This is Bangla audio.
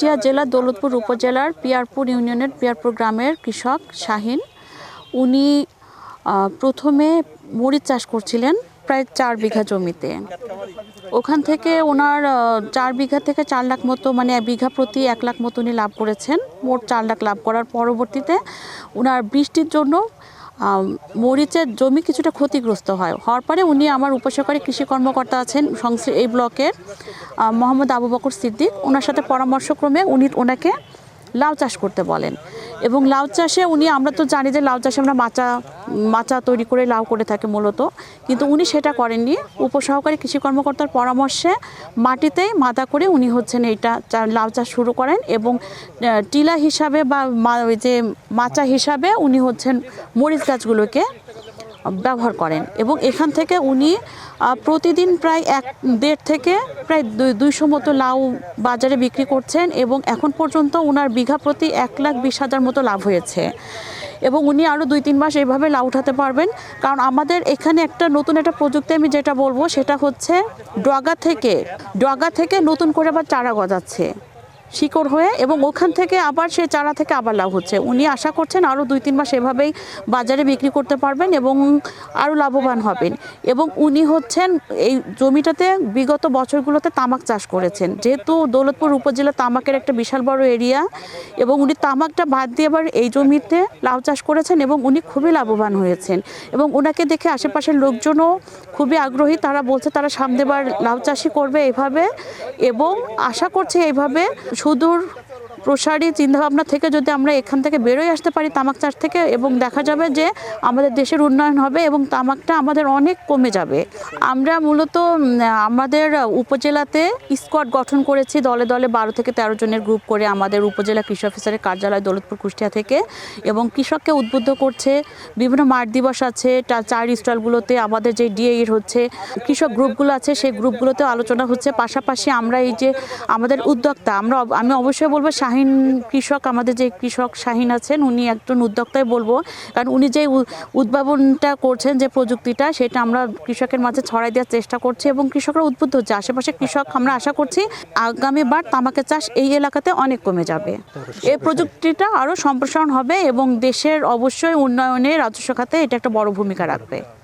কুষ্টিয়া জেলার দৌলতপুর উপজেলার পিয়ারপুর ইউনিয়নের পিয়ারপুর গ্রামের কৃষক শাহিন। উনি প্রথমে মরিচ চাষ করছিলেন প্রায় চার বিঘা জমিতে। ওখান থেকে ওনার চার বিঘা থেকে চার লাখ মতো মানে বিঘা প্রতি এক লাখ মতো উনি লাভ করেছেন। মোট চার লাখ লাভ করার পরবর্তীতে ওনার বৃষ্টির জন্য মরিচের জমি কিছুটা ক্ষতিগ্রস্ত হয়। হওয়ার পরে উনি আমার উপসহকারী কৃষি কর্মকর্তা আছেন এই ব্লকের মোহাম্মদ আবু বকর সিদ্দিক। ওনার সাথে পরামর্শক্রমে উনি ওনাকে লাউ চাষ করতে বলেন। এবং লাউ চাষে উনি, আমরা তো জানি যে লাউ চাষে আমরা মাচা মাচা তৈরি করে লাউ করে থাকি মূলত। কিন্তু উনি সেটা করেননি। উপসহকারী কৃষি কর্মকর্তার পরামর্শে মাটিতেই মাদা করে উনি হচ্ছেন এইটা লাউ চাষ শুরু করেন এবং টিলা হিসাবে বা ওই যে মাচা হিসাবে উনি হচ্ছেন মরিচ গাছগুলোকে ব্যবহার করেন এবং এখান থেকে উনি প্রতিদিন প্রায় এক, দেড় থেকে প্রায় দুই- দুইশো মতো লাউ বাজারে বিক্রি করছেন এবং এখন পর্যন্ত ওনার বিঘা প্রতি এক লাখ বিশ হাজার মতো লাভ হয়েছে। এবং উনি আরও দুই, তিন মাস এইভাবে লাউ উঠাতে পারবেন। কারণ আমাদের এখানে একটা নতুন একটা প্রযুক্তি আমি যেটা বলব সেটা হচ্ছে ডগা থেকে ডগা থেকে নতুন করে আবার চারা গজাচ্ছে। শিকড় হয়ে এবং ওখান থেকে আবার সে চারা থেকে আবার লাভ হচ্ছে। উনি আশা করছেন আরও দুই তিন মাস এভাবেই বাজারে বিক্রি করতে পারবেন এবং আরও লাভবান হবেন। এবং উনি হচ্ছেন এই জমিটাতে বিগত বছরগুলোতে তামাক চাষ করেছেন। যেহেতু দৌলতপুর উপজেলা তামাকের একটা বিশাল বড় এরিয়া এবং উনি তামাকটা বাদ দিয়ে আবার এই জমিতে লাউ চাষ করেছেন এবং উনি খুবই লাভবান হয়েছেন। এবং ওনাকে দেখে আশেপাশের লোকজনও খুবই আগ্রহী। তারা বলছে তারা সামনেবার লাউ চাষই করবে এভাবে এবং আশা করছে এইভাবে সুদূর প্রসারী, চিন্তাভাবনা থেকে যদি আমরা এখান থেকে বেরোয় আসতে পারি তামাক চাষ থেকে এবং দেখা যাবে যে আমাদের দেশের উন্নয়ন হবে এবং তামাকটা আমাদের অনেক কমে যাবে। আমরা মূলত আমাদের উপজেলাতে স্কোয়াড গঠন করেছি দলে দলে বারো থেকে তেরো জনের গ্রুপ করে আমাদের উপজেলা কৃষি অফিসারের কার্যালয় দৌলতপুর, কুষ্টিয়া থেকে এবং কৃষককে উদ্বুদ্ধ করছে। বিভিন্ন মাঠ দিবস আছে চার স্টলগুলোতে আমাদের যে ডিএইর হচ্ছে, কৃষক গ্রুপগুলো আছে সেই গ্রুপগুলোতে আলোচনা হচ্ছে। পাশাপাশি আমরা এই যে আমাদের উদ্যোক্তা, আমরা আমি অবশ্যই বলব শাহিন কৃষক, আমাদের যে কৃষক শাহিন আছেন, উনি একজন উদ্যোক্তাই বলব। কারণ উনি যে উদ্ভাবনটা করছেন, যে প্রযুক্তিটা, সেটা আমরা কৃষকের মাঝে ছড়াই দেওয়ার চেষ্টা করছি এবং কৃষকরা উদ্বুদ্ধ হচ্ছে। আশেপাশে কৃষক আমরা আশা করছি আগামীবার তামাকের চাষ এই এলাকাতে অনেক কমে যাবে। এই প্রযুক্তিটা আরও সম্প্রসারণ হবে এবং দেশের অবশ্যই উন্নয়নে রাজস্ব খাতে এটা একটা বড় ভূমিকা রাখবে।